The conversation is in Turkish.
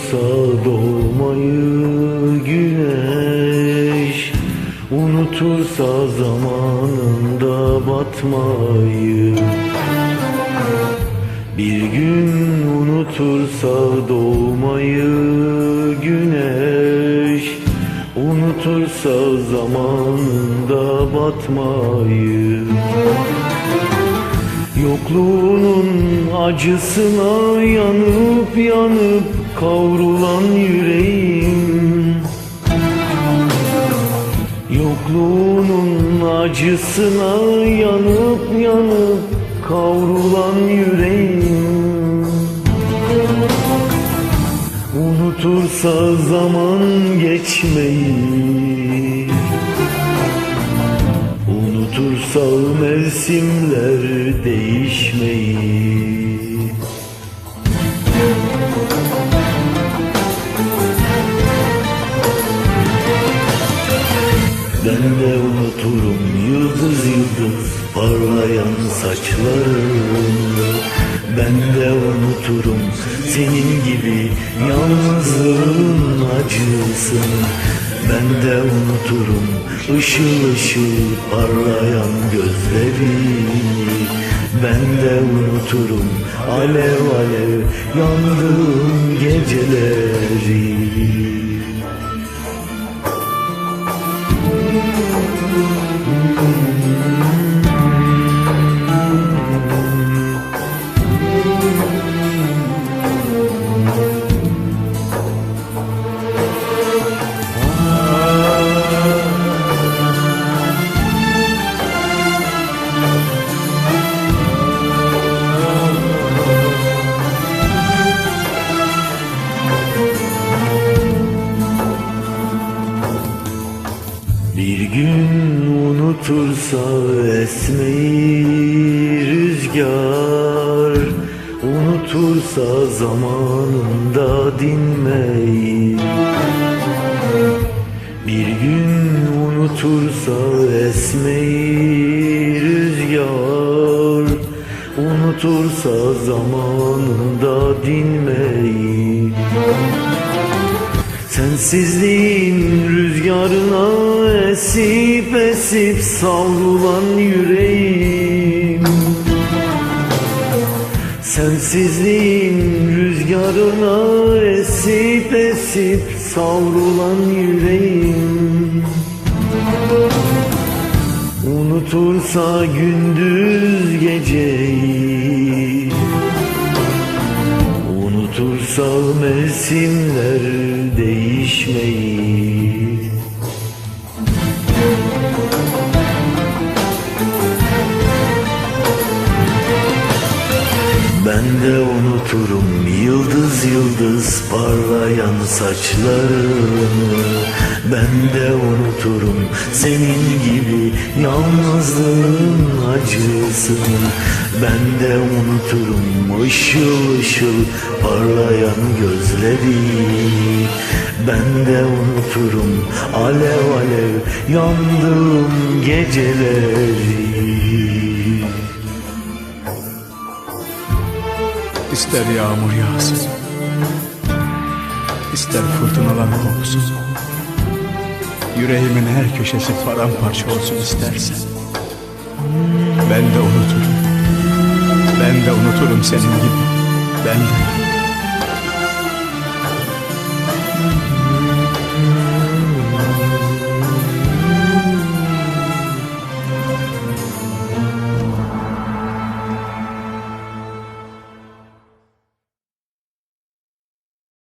unutursa doğmayı güneş Unutursa zamanında batmayı. Bir gün unutursa doğmayı güneş Unutursa zamanında batmayı Yokluğunun acısına yanıp yanıp kavrulan yüreğim. Yokluğunun acısına yanıp yanıp kavrulan yüreğim. Unutursa zaman geçmeyi Unutursa mevsimler değişmeyi. Ben de unuturum yıldız yıldız parlayan saçlarını Ben de unuturum senin gibi yalnızlığın acısını. Ben de unuturum ışıl ışıl parlayan gözlerini. Ben de unuturum alev alev yandığım geceleri unutursa esmeyi rüzgar Unutursa zamanında dinmeyi Bir gün unutursa esmeyi rüzgar Unutursa zamanında dinmeyi Sensizliğin rüzgarına esip esip savrulan yüreğim. Sensizliğin rüzgarına esip esip savrulan yüreğim. Unutursa gündüz geceyi Unutursa mevsimler değişmeyi Ben de unuturum yıldız yıldız parlayan saçlarını Ben de unuturum senin gibi yalnızlığın acısını. Ben de unuturum ışıl ışıl parlayan gözlerini Ben de unuturum alev alev yandığım geceleri İster yağmur yağsın ister fırtınalar kopsun Yüreğimin her köşesi paramparça olsun istersen. Ben de unuturum. Ben de unuturum senin gibi. Ben de